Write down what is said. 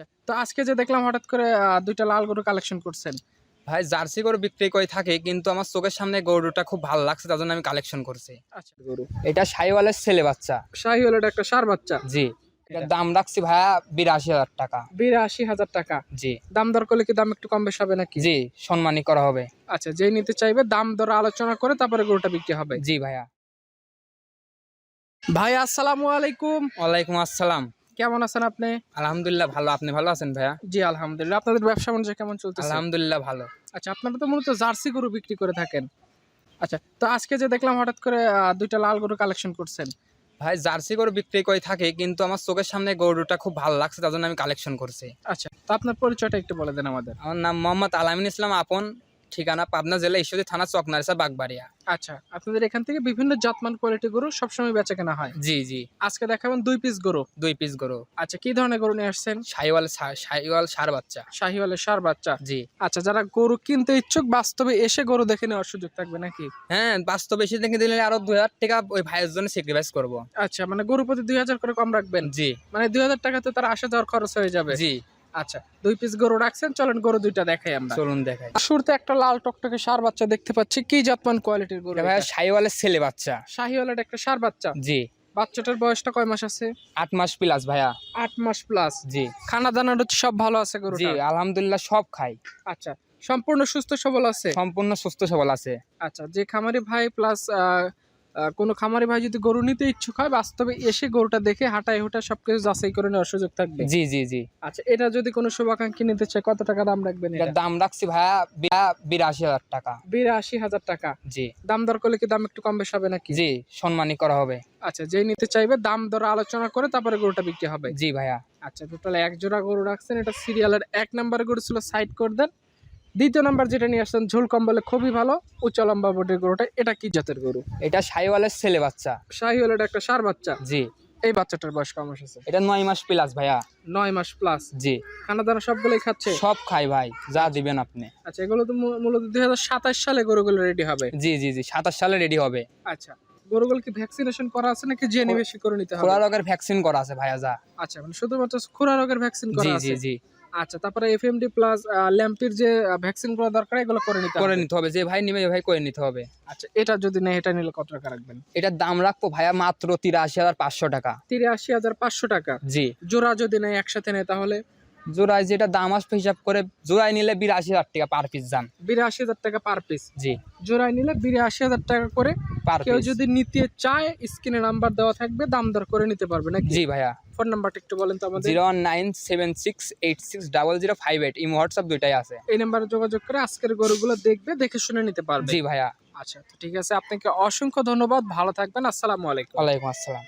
আচ্ছা, তো আজকে যে দেখলাম হঠাৎ করে দুইটা লাল গরু কালেকশন করছেন। ভাই জার্সি গরু বিক্রি করে থাকে কিন্তু আমার চোখের সামনে গরুটা খুব ভালো লাগছে তার জন্য আমি কালেকশন করছি। আচ্ছা। গরু। এটা সাইওয়ালের ছেলে বাচ্চা। শাহি হলো একটা সার বাচ্চা? জি এটার দাম রাখছি ভাইয়া বিরাশি হাজার টাকা। বিরাশি হাজার টাকা? জি। দাম দর করলে কি দাম একটু কম বেশ হবে নাকি? জি সম্মানী করা হবে। আচ্ছা যেই নিতে চাইবে দাম দর আলোচনা করে তারপরে গরুটা বিক্রি হবে। জি ভাইয়া। ভাই আসসালামু আলাইকুম। ওয়ালাইকুম আসসালাম। কেমন আছেন আপনি? আলহামদুলিল্লাহ ভালো। আপনি ভালো আছেন ভাইয়া? জি আলহামদুলিল্লাহ। আপনাদের ব্যবসা বাণিজ্য কেমন চলতেছে? আলহামদুলিল্লাহ ভালো। আচ্ছা আপনারা তো মূলত জার্সি গরু বিক্রি করে থাকেন। আচ্ছা তো আজকে যে দেখলাম হঠাৎ করে দুইটা লাল গরু কালেকশন করছেন। ভাই জার্সি গরু বিক্রি করে থাকে কিন্তু আমার চোখের সামনে গরুটা খুব ভালো লাগছে তার জন্য আমি কালেকশন করছি। আচ্ছা তো আপনার পরিচয়টা একটু বলে দেন আমাদের। আমার নাম মোহাম্মদ আলামিন ইসলাম আপন। ঠিকানা পাবনা জেলা ঈশ্বরী থানা চকনারিসা বাগবাড়িয়া। আচ্ছা আপনাদের এখান থেকে বিভিন্ন জাতমান কোয়ালিটি গরু সবসময় বেচা কেনা হয়? জি জি। আজকে দেখাবেন দুই পিস গরু। দুই পিস গরু। আচ্ছা কি ধরনের গরু নিয়ে আসছেন? সাইওয়াল সাইওয়াল সার বাচ্চা। শাহিওয়ালের সার বাচ্চা। জি। আচ্ছা যারা গরু কিনতে ইচ্ছুক বাস্তবে এসে গরু দেখে নেওয়ার সুযোগ থাকবে নাকি? হ্যাঁ বাস্তবে বেশি দেখে দিলে আরও দুই হাজার টাকা ওই ভাইয়ের জন্য স্যাক্রিফাইস করব। আচ্ছা মানে গরু প্রতি দুই হাজার করে কম রাখবেন? জি। মানে দুই হাজার টাকাতে তার আসা যাওয়ার খরচ হয়ে যাবে? জি। আচ্ছা দুই পিস গরু রাখছেন চলেন গরু দুইটা দেখাই আমরা। চলুন দেখাই। শুরুতে একটা লাল টকটকে সার বাচ্চা দেখতে পাচ্ছি কি জাতমান কোয়ালিটির গরু ভাই সাইওয়ালের ছেলে বাচ্চা। শাহিওয়ালের একটা সার বাচ্চা? জি। বাচ্চাটার বয়সটা কয় মাস আছে? আট মাস প্লাস ভাইয়া। আট মাস প্লাস জি। খানা দানার হচ্ছে সব ভালো আছে গরু জি আলহামদুলিল্লাহ সব খাই। আচ্ছা সম্পূর্ণ সুস্থ সবল আছে? সম্পূর্ণ সুস্থ সবল আছে। আচ্ছা যে খামারি ভাই প্লাস কোনো খামারি ভাই যদি গরু নিতে ইচ্ছুক হয় বাস্তবে এসে গরুটা দেখে হাঁটায় হুটা সবকিছু যাচাই করে নেওয়ার সুযোগ থাকবে। জি জি জি। আচ্ছা এটা যদি কোনো শুভাকাঙ্ক্ষী নিতে চায় কত টাকা দাম রাখবেন এটা? দাম রাখছি ভাইয়া বিরাশি হাজার টাকা। বিরাশি হাজার টাকা। জি। দাম দর করলে কি দাম একটু কম বেশ হবে নাকি? জি সম্মানী করা হবে। আচ্ছা যেই নিতে চাইবে দাম দর আলোচনা করে তারপরে গরুটা বিক্রি হবে। জি ভাইয়া। আচ্ছা টোটাল এক জোড়া গরু রাখছেন এটা সিরিয়ালের এক নাম্বার গরু ছিল সাইড করে দেন। দ্বিতীয় নাম্বার যেটা নিয়ে আসছেন ঝোল কম্বলে খুবই ভালো উচ্চ লম্বা বোর্ডের গরুটা এটা কি জাতের গরু? এটা সাইওয়ালের ছেলে বাচ্চা। শাহিওয়ালের একটা সার বাচ্চা? জি। এই বাচ্চাটার বয়স কম আছে? এটা নয় মাস প্লাস ভাইয়া। নয় মাস প্লাস জি। খানা দানা সবগুলোই খাচ্ছে? সব খাই ভাই যা দিবেন আপনি। আচ্ছা এগুলো তো মূলত দুই হাজার সাতাশ সালে গরুগুলো রেডি হবে? জি জি জি সাতাশ সালে রেডি হবে। আচ্ছা গরুগুলো কি ভ্যাকসিনেশন করা আছে নাকি জেনে বেশি করে নিতে হবে? খোলা রোগের ভ্যাকসিন করা আছে ভাইয়া যা। আচ্ছা মানে শুধুমাত্র খুরা রোগের ভ্যাকসিন করা আছে জি জি জি। আচ্ছা তারপরে এফএমডি প্লাস ল্যাম্পির যে ভ্যাকসিনগুলো দরকার এগুলো করে নিতে করে নিতে হবে যে ভাই নিবে ভাই করে নিতে হবে। আচ্ছা এটা যদি নেই এটা নিলে কত টাকা রাখবেন? এটার দাম রাখব ভাইয়া মাত্র তিরাশি হাজার পাঁচশো টাকা। তিরাশি হাজার পাঁচশো টাকা? জি। জোড়া যদি নেই একসাথে নেই তাহলে? জোড়ায় যেটা দাম আসবে হিসাব করে জোড়ায় নিলে বিরাশি হাজার টাকা পার পিস যান। বিরাশি হাজার টাকা পার পিস জি। জোড়ায় নিলে বিরাশি হাজার টাকা করে পার কেউ যদি নিতে চায় স্ক্রিনে নাম্বার দেওয়া থাকবে দাম দর করে নিতে পারবে নাকি? জি ভাইয়া। ফোন নাম্বারটা একটু বলেন তো আমাদের। Zero nine seven six eight six double zero five eight ইম হোয়াটসঅ্যাপ দুইটাই আছে। এই নাম্বারে যোগাযোগ করে আজকের গরুগুলো দেখবে দেখে শুনে নিতে পারবে। জি ভাইয়া। আচ্ছা ঠিক আছে আপনাকে অসংখ্য ধন্যবাদ ভালো থাকবেন আসসালামু আলাইকুম। ওয়ালাইকুম আসসালাম।